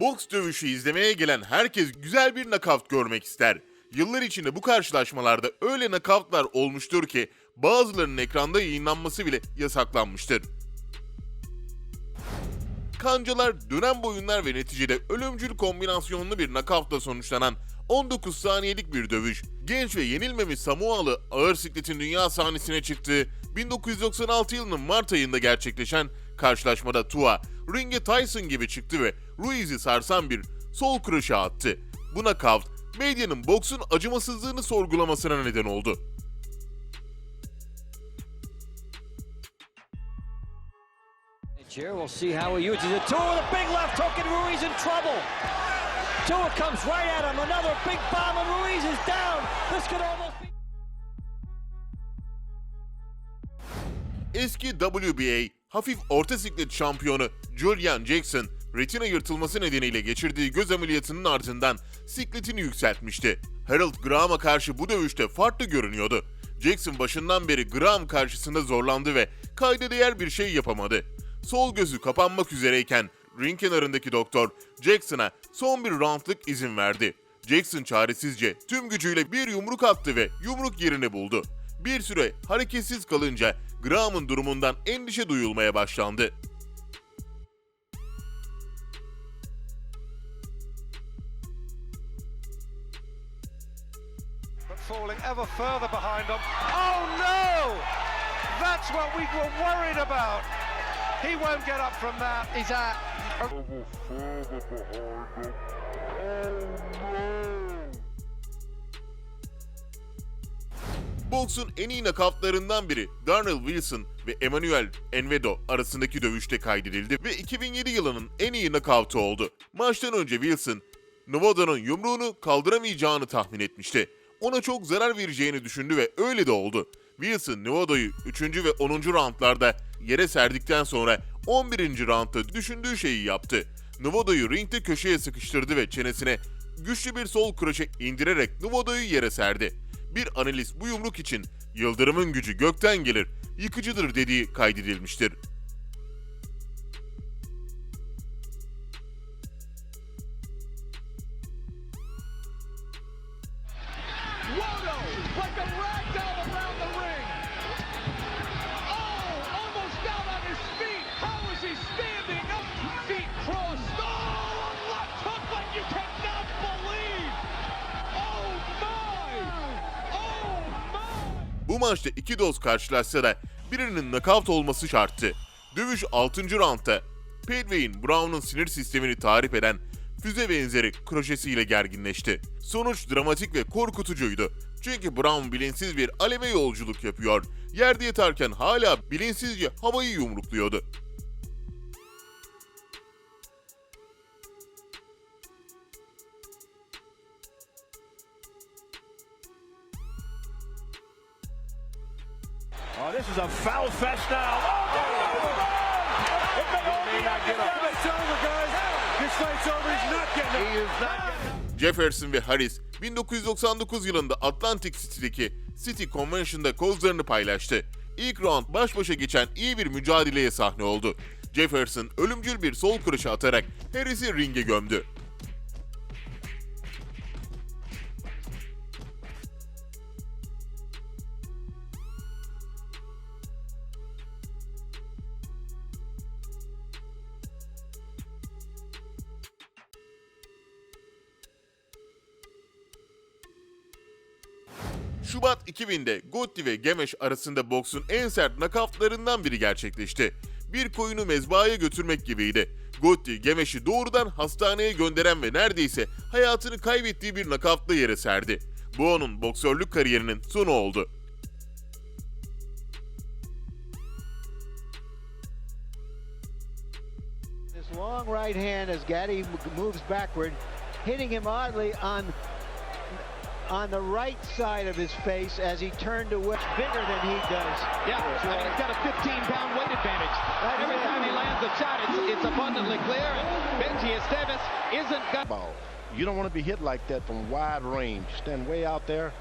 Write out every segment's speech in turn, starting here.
Boks dövüşü izlemeye gelen herkes güzel bir nakavt görmek ister. Yıllar içinde bu karşılaşmalarda öyle nakavtlar olmuştur ki bazılarının ekranda yayınlanması bile yasaklanmıştır. Kancalar, dönem boyunlar ve neticede ölümcül kombinasyonlu bir nakavtla sonuçlanan 19 saniyelik bir dövüş. Genç ve yenilmemiş Samoalı ağır sikletin dünya sahnesine çıktığı 1996 yılının Mart ayında gerçekleşen karşılaşmada Tua, ringe Tyson gibi çıktı ve Ruiz'i sarsan bir sol kırışa attı. Bu nakavt, medyanın boksun acımasızlığını sorgulamasına neden oldu. Here, we'll see how he uses it. Tua with a big left hook, and Ruiz in trouble. Tua comes right at him. Another big bomb, and Ruiz is down. This could almost be. Eski WBA hafif orta siklet şampiyonu Julian Jackson, retina yırtılması nedeniyle geçirdiği göz ameliyatının ardından sikletini yükseltmişti. Harold Graham'a karşı bu dövüşte farklı görünüyordu. Jackson başından beri Graham karşısında zorlandı ve kayda değer bir şey yapamadı. Sol gözü kapanmak üzereyken ring kenarındaki doktor Jackson'a son bir roundluk izin verdi. Jackson çaresizce tüm gücüyle bir yumruk attı ve yumruk yerini buldu. Bir süre hareketsiz kalınca Graham'ın durumundan endişe duyulmaya başlandı. Falling ever further behind them. Oh no! That's what we were worried about. He won't get up from that. He's at. Boksun en iyi nakavtlarından biri Darnell Wilson ve Emmanuel Envedo arasındaki dövüşte kaydedildi ve 2007 yılının en iyi nakavtı oldu. Maçtan önce Wilson, Novada'nın yumruğunu kaldıramayacağını tahmin etmişti. Ona çok zarar vereceğini düşündü ve öyle de oldu. Wilson, Novada'yı 3. ve 10. roundlarda yere serdikten sonra 11. roundda düşündüğü şeyi yaptı. Novada'yı ringde köşeye sıkıştırdı ve çenesine güçlü bir sol kroşe indirerek Novada'yı yere serdi. Bir analist bu yumruk için yıldırımın gücü gökten gelir, yıkıcıdır dediği kaydedilmiştir. Maçta iki doz karşılaşsa da birinin nakavt olması şarttı. Dövüş 6. roundda Padway'in Brown'un sinir sistemini tarif eden füze benzeri kroşesiyle gerginleşti. Sonuç dramatik ve korkutucuydu. Çünkü Brown bilinçsiz bir aleme yolculuk yapıyor. Yerde yatarken hala bilinçsizce havayı yumrukluyordu. This is a foul fest now. Oh, it may all be not get up. It's over, guys. This fight's over. He's not getting up. He is not getting Jefferson ve Harris 1999 yılında Atlantic City'deki City Convention'da kozlarını paylaştı. İlk round baş başa geçen iyi bir mücadeleye sahne oldu. Jefferson ölümcül bir sol kırışı atarak Harris'i ringe gömdü. Şubat 2000'de Gotti ve Gemeş arasında boksun en sert nakavtlarından biri gerçekleşti. Bir koyunu mezbahaya götürmek gibiydi. Gotti, Gemeş'i doğrudan hastaneye gönderen ve neredeyse hayatını kaybettiği bir nakavtla yere serdi. Bu onun boksörlük kariyerinin sonu oldu. Long right hand as m- moves backward, hitting him oddly on on the right side of his face as he turned away. Bigger than he does. Yeah, I mean, he's got a 15-pound weight advantage. Every time he lands a shot, it's, it's abundantly clear. And Benji Esteves isn't got. ball. You don't want to be hit like that from wide range. Stand way out there.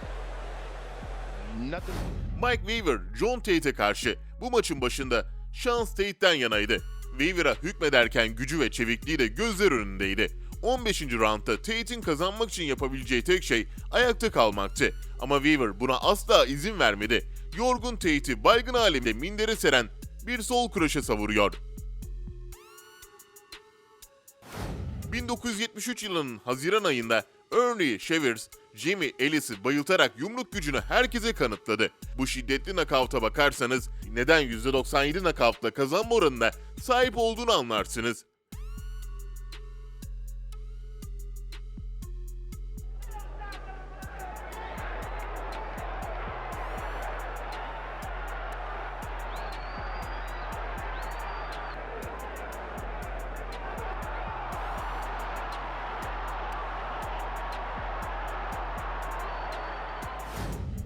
Nothing. Mike Weaver, John Tate'e karşı bu maçın başında şans Tate'den yanaydı. Weaver'a hükmederken gücü ve çevikliği de gözler önündeydi. 15. roundda Tate'in kazanmak için yapabileceği tek şey ayakta kalmaktı. Ama Weaver buna asla izin vermedi. Yorgun Tate'i baygın halinde mindere seren bir sol kroşe savuruyor. 1973 yılının Haziran ayında Ernie Shavers, Jimmy Ellis'i bayıltarak yumruk gücünü herkese kanıtladı. Bu şiddetli nakavta bakarsanız neden %97 nakavtla kazanma oranına sahip olduğunu anlarsınız.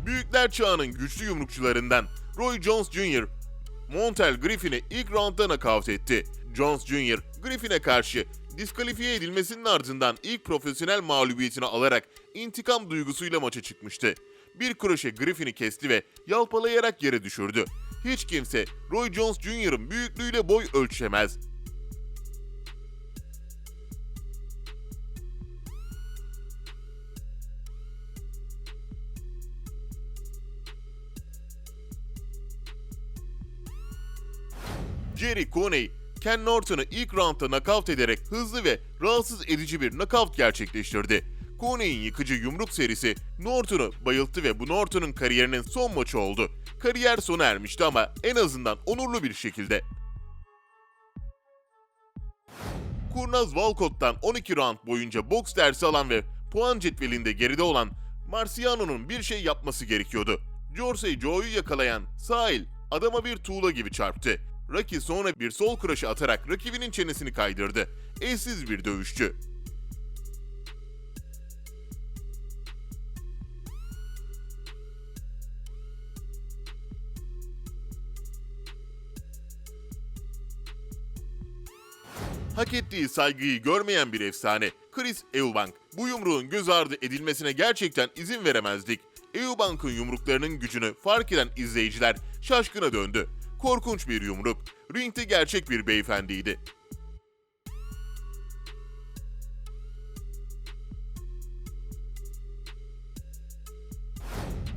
Büyükler çağının güçlü yumrukçularından Roy Jones Jr. Montel Griffin'i ilk roundda nakavt etti. Jones Jr. Griffin'e karşı diskalifiye edilmesinin ardından ilk profesyonel mağlubiyetini alarak intikam duygusuyla maça çıkmıştı. Bir kroşe Griffin'i kesti ve yalpalayarak yere düşürdü. Hiç kimse Roy Jones Jr.'ın büyüklüğüyle boy ölçemez. Jerry Coney, Ken Norton'u ilk roundda nakavt ederek hızlı ve rahatsız edici bir nakavt gerçekleştirdi. Coney'in yıkıcı yumruk serisi Norton'u bayılttı ve bu Norton'un kariyerinin son maçı oldu. Kariyer sona ermişti ama en azından onurlu bir şekilde. Kurnaz Walcott'tan 12 round boyunca boks dersi alan ve puan cetvelinde geride olan Marciano'nun bir şey yapması gerekiyordu. Jorsey Joe'yu yakalayan sağ el adama bir tuğla gibi çarptı. Rocky sonra bir sol kroşe atarak rakibinin çenesini kaydırdı. Eşsiz bir dövüşçü. hak ettiği saygıyı görmeyen bir efsane. Chris Eubank. Bu yumruğun göz ardı edilmesine gerçekten izin veremezdik. Eubank'ın yumruklarının gücünü fark eden izleyiciler şaşkına döndü. Korkunç bir yumruk. Ringde gerçek bir beyefendiydi.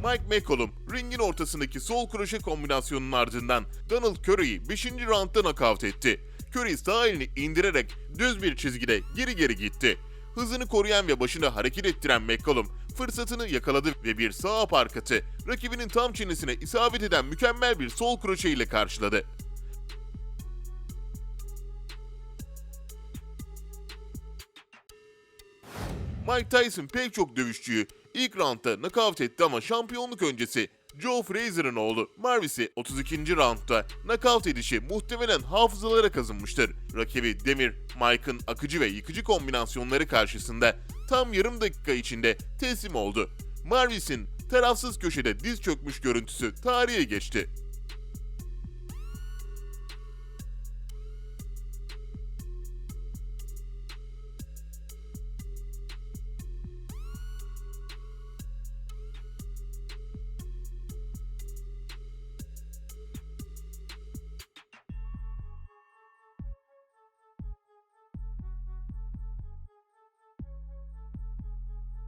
Mike McCollum ringin ortasındaki sol kroşe kombinasyonunun ardından Donald Curry'i 5. roundda nakavt etti. Curry sağ elini indirerek düz bir çizgide geri geri gitti. Hızını koruyan ve başını hareket ettiren McCollum fırsatını yakaladı ve bir sağ aparkatı rakibinin tam çenesine isabet eden mükemmel bir sol kroşe ile karşıladı. Mike Tyson pek çok dövüşçüyü ilk roundda nakavt etti ama şampiyonluk öncesi Joe Frazier'ın oğlu Marvis'i 32. roundda nakavt edişi muhtemelen hafızalara kazınmıştır. Rakibi Demir, Mike'ın akıcı ve yıkıcı kombinasyonları karşısında tam yarım dakika içinde teslim oldu. Marvis'in tarafsız köşede diz çökmüş görüntüsü tarihe geçti.